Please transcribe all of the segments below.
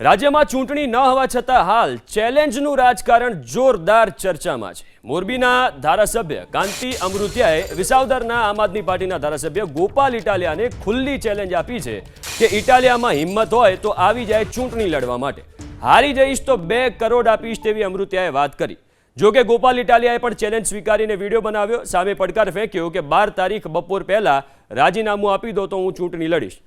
રાજ્યમાં ચૂંટણી ન હોવા છતાં હાલ ચેલેન્જનું રાજકારણ જોરદાર ચર્ચામાં છે. મોરબીના ધારાસભ્ય કાંતિ અમૃતિયાએ વિસાવદરના આમ આદમી પાર્ટીના ધારાસભ્ય ગોપાલ ઇટાલિયાને ખુલ્લી ચેલેન્જ આપી છે કે ઇટાલિયામાં હિંમત હોય તો આવી જાય ચૂંટણી લડવા માટે. હારી જઈશ તો બે કરોડ આપીશ તેવી અમૃતિયાએ વાત કરી. જો કે ગોપાલ ઇટાલિયાએ પણ ચેલેન્જ સ્વીકારીને વીડિયો બનાવ્યો. સામે પડકાર ફેંક્યો કે બાર તારીખ બપોર પહેલાં રાજીનામું આપી દો તો હું ચૂંટણી લડીશ.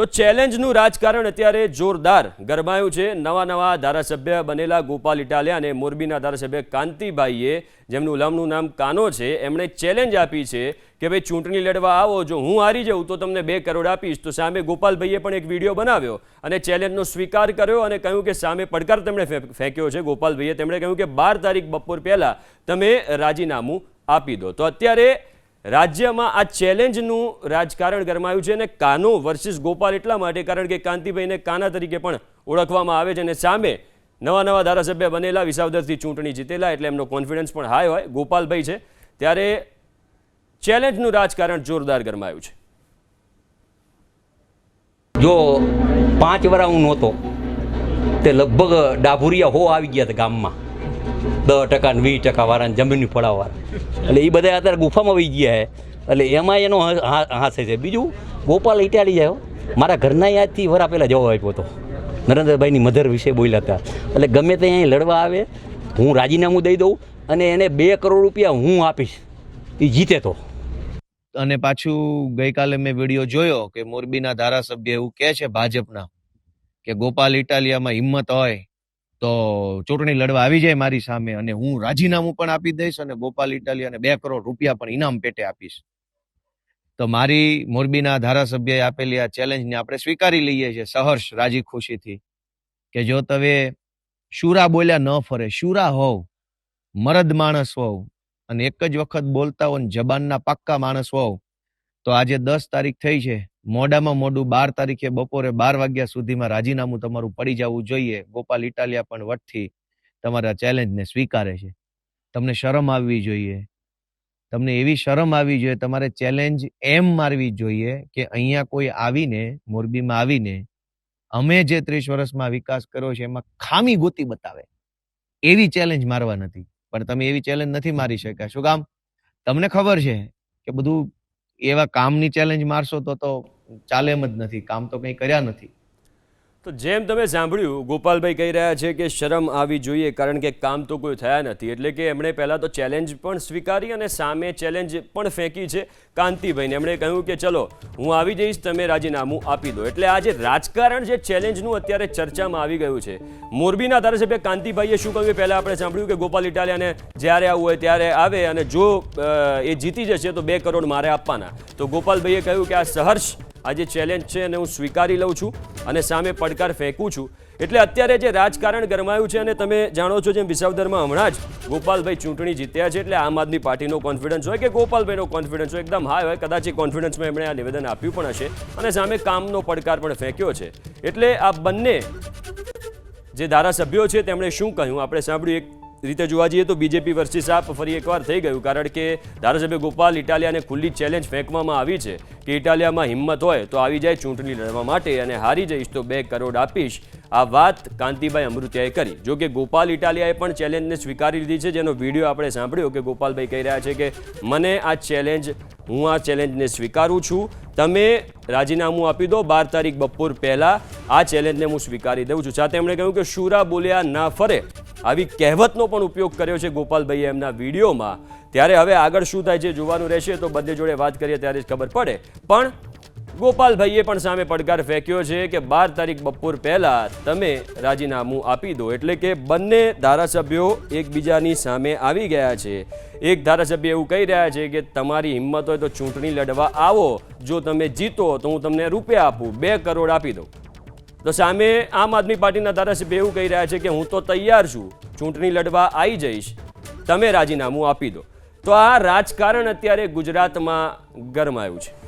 તો ચેલેન્જનું રાજકારણ અત્યારે જોરદાર ગરમાયું છે. નવા નવા ધારાસભ્ય બનેલા ગોપાલ ઇટાલિયા અને મોરબીના ધારાસભ્ય કાંતિભાઈએ જેમનું લમનું નામ કાનો છે, એમણે ચેલેન્જ આપી છે કે ભાઈ ચૂંટણી લડવા આવો, જો હું હારી જાઉં તો તમને બે કરોડ આપીશ. તો સામે ગોપાલભાઈએ પણ એક વીડિયો બનાવ્યો અને ચેલેન્જનો સ્વીકાર કર્યો અને કહ્યું કે સામે પડકાર તેમણે ફેંક્યો છે. ગોપાલભાઈએ તેમણે કહ્યું કે બાર તારીખ બપોર પહેલાં તમે રાજીનામું આપી દો. તો અત્યારે રાજ્યમાં આ ચેલેન્જનું રાજકારણ ગરમાયું છે અને કાનો વર્સિસ ગોપાલ એટલા માટે કારણ કે કાંતિભાઈને કાના તરીકે પણ ઓળખવામાં આવે છે અને સામે નવા નવા ધારાસભ્ય બનેલા વિસાવદરથી ચૂંટણી જીતેલા એટલે એમનો કોન્ફિડન્સ પણ હાઈ હોય. ગોપાલભાઈ છે. ત્યારે ચેલેન્જનું રાજકારણ જોરદાર ગરમાયું છે. જો પાંચ વરા હું નહોતો, તે લગભગ ડાભુરિયા હો આવી ગયા હતા ગામમાં. દસ ટકા ને વીસ ટકા વાળાને જમીનની ફળાવાળા એટલે એ બધા અત્યારે ગુફામાં વહી ગયા છે એટલે એમાં એનો હાંસે છે. બીજું, ગોપાલ ઇટાલી જાય મારા ઘરના યાદથી વરા પહેલાં જવાબ આપ્યો હતો નરેન્દ્રભાઈની મધર વિશે બોલ્યા હતા. એટલે ગમે તે અહીં લડવા આવે, હું રાજીનામું દઈ દઉં અને એને બે કરોડ રૂપિયા હું આપીશ. એ જીતે તો. અને પાછું ગઈકાલે મેં વીડિયો જોયો કે મોરબીના ધારાસભ્ય એવું કહે છે ભાજપના કે ગોપાલ ઇટાલિયામાં હિંમત હોય તો ચૂંટણી લડવા આવી જાય મારી સામે અને હું રાજીનામું પણ આપી દઈશ અને ગોપાલ અને બે કરોડ રૂપિયા પણ ઇનામ પેટે આપીશ. તો મારી મોરબીના ધારાસભ્યએ આપેલી આ ચેલેન્જને આપણે સ્વીકારી લઈએ છીએ સહર્ષ રાજી ખુશીથી કે જો તમે શુરા બોલ્યા ન ફરે, શુરા હોવ, મરદ માણસ હોવ અને એક જ વખત બોલતા હો જબાનના પાક્કા માણસ હોવ તો આજે દસ તારીખ થઈ છે. મોડામાં મોડું બાર તારીખે બપોરે બાર વાગ્યા સુધીમાં રાજીનામું તમારું પડી જવું જોઈએ. ગોપાલ ઇટાલિયા પણ વટથી તમારા ચેલેન્જને સ્વીકારે છે. તમને શરમ આવવી જોઈએ. તમને એવી શરમ આવવી જોઈએ, તમારે ચેલેન્જ એમ મારવી જોઈએ કે અહીંયા કોઈ આવીને, મોરબીમાં આવીને, અમે જે ત્રીસ વર્ષમાં વિકાસ કર્યો છે, એમાં ખામી ગોતી બતાવે. એવી ચેલેન્જ મારવા નથી. પણ તમે એવી ચેલેન્જ નથી મારી શક્યા. શું કામ? તમને ખબર છે કે બધું એવા કામની ચેલેન્જ મારશો તો તો ચાલે જ નથી. કામ તો કંઈ કર્યા નથી. તો જેમ તમે સાંભળ્યું, ગોપાલભાઈ કહી રહ્યા છે કે શરમ આવી જોઈએ કારણ કે કામ તો કોઈ થયા નથી. એટલે કે એમણે પહેલાં તો ચેલેન્જ પણ સ્વીકારી અને સામે ચેલેન્જ પણ ફેંકી છે કાંતિભાઈને. એમણે કહ્યું કે ચલો, હું આવી જઈશ, તમે રાજીનામું આપી દો. એટલે આજે રાજકારણ જે ચેલેન્જનું અત્યારે ચર્ચામાં આવી ગયું છે. મોરબીના ધારાસભ્ય કાંતિભાઈએ શું કહ્યું? પહેલાં આપણે સાંભળ્યું કે ગોપાલ ઇટાલિયાને જ્યારે આવવું હોય ત્યારે આવે અને જો એ જીતી જશે તો બે કરોડ મારે આપવાના. તો ગોપાલભાઈએ કહ્યું કે આ સહર્ષ આ જે ચેલેન્જ છે અને હું સ્વીકારી લઉં છું. અને સામે પડકાર ફેંકું છું. એટલે અત્યારે જે રાજકારણ ગરમાયું છે અને તમે જાણો છો જેમ વિસાવદરમાં હમણાં જ ગોપાલભાઈ ચૂંટણી જીત્યા છે, એટલે આમ આદમી પાર્ટીનો કોન્ફિડન્સ હોય કે ગોપાલભાઈનો કોન્ફિડન્સ હોય, એકદમ હાઈ હોય, કદાચ એ કોન્ફિડન્સમાં એમણે આ નિવેદન આપ્યું પણ હશે. અને સામે કામનો પડકાર પણ ફેંક્યો છે. એટલે આ બંને જે ધારાસભ્યો છે, તેમણે શું કહ્યું? આપણે સાંભળ્યું એક રીતે જોવા જઈએ તો બીજેપી વર્સિસ આપ ફરી એકવાર થઈ ગયું, કારણ કે ધારાસભ્ય ગોપાલ ઇટાલિયાને ખુલ્લી ચેલેન્જ ફેંકવામાં આવી છે કે ઇટાલિયામાં હિંમત હોય તો આવી જાય ચૂંટણી લડવા માટે અને હારી જઈશ તો બે કરોડ આપીશ. આ વાત કાંતિભાઈ અમૃતિયાએ કરી. જો કે ગોપાલ ઇટાલિયાએ પણ ચેલેન્જને સ્વીકારી લીધી છે, જેનો વીડિયો આપણે સાંભળ્યો કે ગોપાલભાઈ કહી રહ્યા છે કે મને આ ચેલેન્જ હું આ ચેલેન્જને સ્વીકારું છું. તમે રાજીનામું આપી દો બાર તારીખ બપોર પહેલાં. આ ચેલેન્જને હું સ્વીકારી દઉં છું. સાથે એમણે કહ્યું કે શુરા બોલ્યા ના ફરે. આવી કહેવતનો પણ ઉપયોગ કર્યો છે ગોપાલભાઈએ એમના વિડીયોમાં. ત્યારે હવે આગળ શું થાય છે જોવાનું રહેશે, તો બંને જોડે વાત કરીએ ત્યારે જ ખબર પડે. પણ ગોપાલભાઈએ પણ સામે પડકાર ફેંક્યો છે કે બાર તારીખ બપોર પહેલા તમે રાજીનામું આપી દો. એટલે કે બંને ધારાસભ્યો એકબીજાની સામે આવી ગયા છે. એક ધારાસભ્ય એવું કહી રહ્યા છે કે તમારી હિંમત હોય તો ચૂંટણી લડવા આવો. જો તમે જીતો તો હું તમને રૂપિયા આપું. બે કરોડ આપી દઉં. તો સામે આમ આદમી પાર્ટીના ધારાસભ્ય એવું કહી રહ્યા છે કે હું તો તૈયાર છું. ચૂંટણી લડવા આવી જઈશ. તમે રાજીનામું આપી દો. તો આ રાજકારણ અત્યારે ગુજરાતમાં ગરમાયું છે.